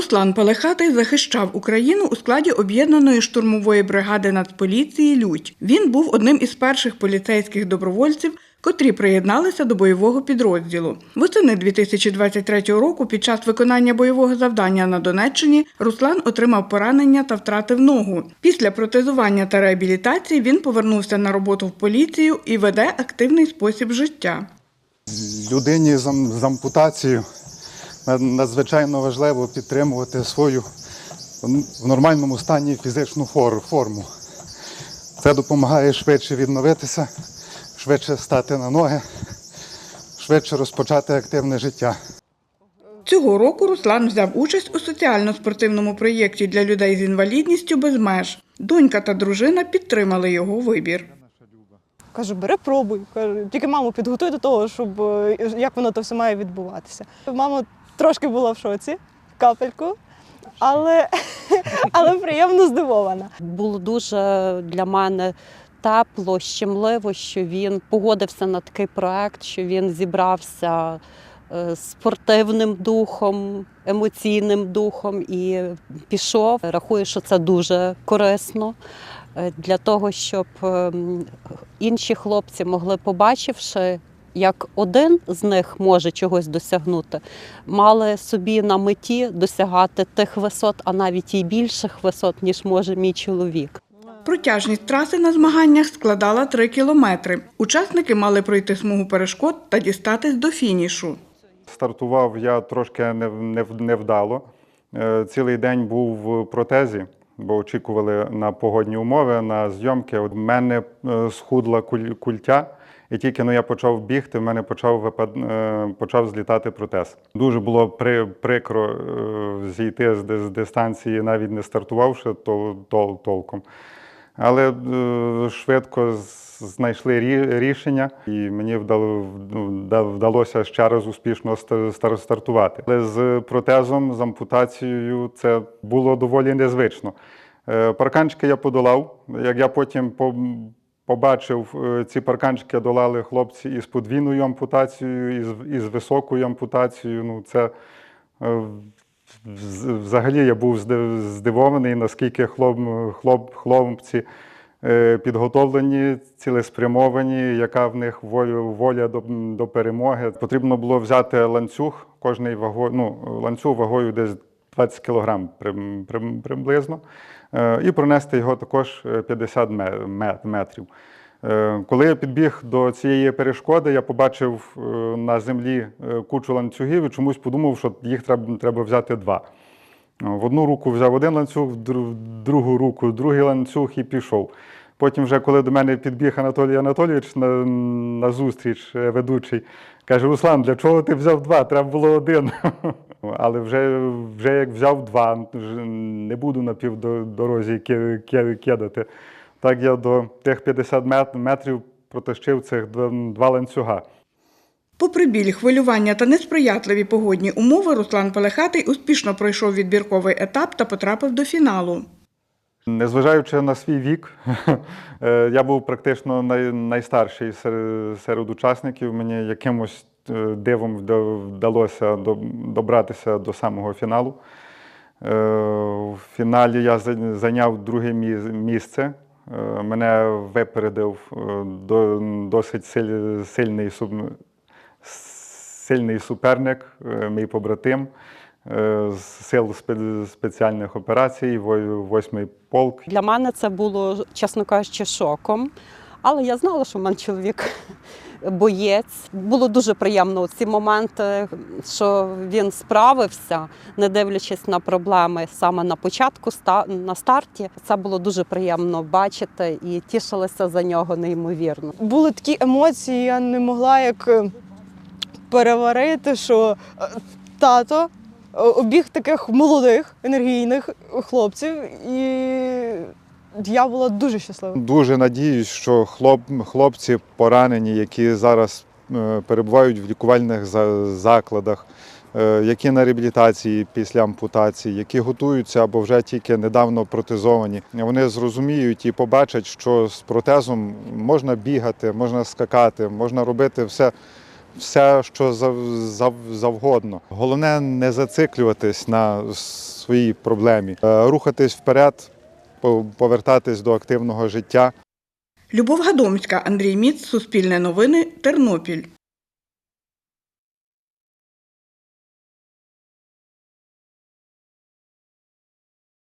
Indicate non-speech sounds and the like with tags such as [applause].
Руслан Палехатий захищав Україну у складі об'єднаної штурмової бригади Нацполіції Лють. Він був одним із перших поліцейських добровольців, котрі приєдналися до бойового підрозділу. Восени 2023 року, під час виконання бойового завдання на Донеччині, Руслан отримав поранення та втратив ногу. Після протезування та реабілітації він повернувся на роботу в поліцію і веде активний спосіб життя. Людині з ампутацією надзвичайно важливо підтримувати свою в нормальному стані фізичну форму. Це допомагає швидше відновитися, швидше стати на ноги, швидше розпочати активне життя. Цього року Руслан взяв участь у соціально-спортивному проєкті для людей з інвалідністю без меж. Донька та дружина підтримали його вибір. Кажу, бери пробуй. Кажу, тільки маму підготуй до того, щоб е, як воно то все має відбуватися. Мама трошки була в шоці, капельку, але, [laughs] але приємно здивована. Було дуже для мене тепло, щемливо, що він погодився на такий проект, що він зібрався е, спортивним духом, емоційним духом і пішов. Рахую, що це дуже корисно е, для того, щоб ем, інші хлопці могли, побачивши. Як один з них може чогось досягнути, мали собі на меті досягати тих висот, а навіть і більших висот, ніж може мій чоловік. Протяжність траси на змаганнях складала 3 кілометри. Учасники мали пройти смугу перешкод та дістатись до фінішу. Стартував я трошки нев- нев- невдало. Е, Цілий день був в протезі, бо очікували на погодні умови, на зйомки. В мене е, схудла куль- культя, і тільки ну, я почав бігти, в мене почав, випад... е, почав злітати протез. Дуже було при... прикро е, зійти з, дистанції, навіть не стартувавши тол... Тол... толком. Але е, швидко знайшли рі- рішення, і мені ну, вдалося ще раз успішно стар- стартувати. Але з протезом, з ампутацією це було доволі незвично. Парканчики я подолав. Як я потім по- побачив, е, ці парканчики долали хлопці із подвійною ампутацією, із, із високою ампутацією. Ну, це е, Взагалі я був здив- здивований, наскільки хлоп, хлоп, хлопці е, підготовлені, цілеспрямовані, яка в них воля, воля до, до перемоги. Потрібно було взяти ланцюг, кожний вагою, ну, ланцюг вагою десь 20 кг прим- прим- приблизно, е, і пронести його також е, 50 ме- ме- метрів. Е, Коли я підбіг до цієї перешкоди, я побачив е, на землі е, кучу ланцюгів і чомусь подумав, що їх треба, треба взяти два. Е, В одну руку взяв один ланцюг, в другу руку другий ланцюг і пішов. Потім, вже коли до мене підбіг Анатолій Анатолійович на, на зустріч е, ведучий, каже: Руслан, для чого ти взяв два? Треба було один. [laughs] Але вже, вже як взяв два, не буду на півдорозі ки- ки- кидати. Так я до тих 50 метрів протащив цих два, ланцюга. Попри біль, хвилювання та несприятливі погодні умови, Руслан Палехатий успішно пройшов відбірковий етап та потрапив до фіналу. Незважаючи на свій вік, [laughs] е, я був практично найстарший серед, учасників. Мені якимось дивом вдалося добратися до самого фіналу. Е, В фіналі я зайняв друге місце. Е, Мене випередив е, досить сильний, суперник, е, мій побратим е, з сил спеціальних операцій, вой- восьмий полк. Для мене це було, чесно кажучи, шоком. Але я знала, що в мене чоловік боєць. Було дуже приємно у ці моменти, що він справився, не дивлячись на проблеми саме на початку, на старті. Це було дуже приємно бачити і тішилася за нього неймовірно. Були такі емоції, я не могла як е, переварити, що е, тато е, обіг таких молодих, енергійних хлопців, і я була дуже щаслива. Дуже надіюсь, що хлоп, хлопці поранені, які зараз е, перебувають в лікувальних за- закладах, е, які на реабілітації після ампутації, які готуються або вже тільки недавно протезовані, вони зрозуміють і побачать, що з протезом можна бігати, можна скакати, можна робити все, все, що зав, зав, завгодно. Головне не зациклюватись на своїй проблемі, е, рухатись вперед, повертатись до активного життя. Любов Гадомська, Андрій Міц, Суспільне новини, Тернопіль.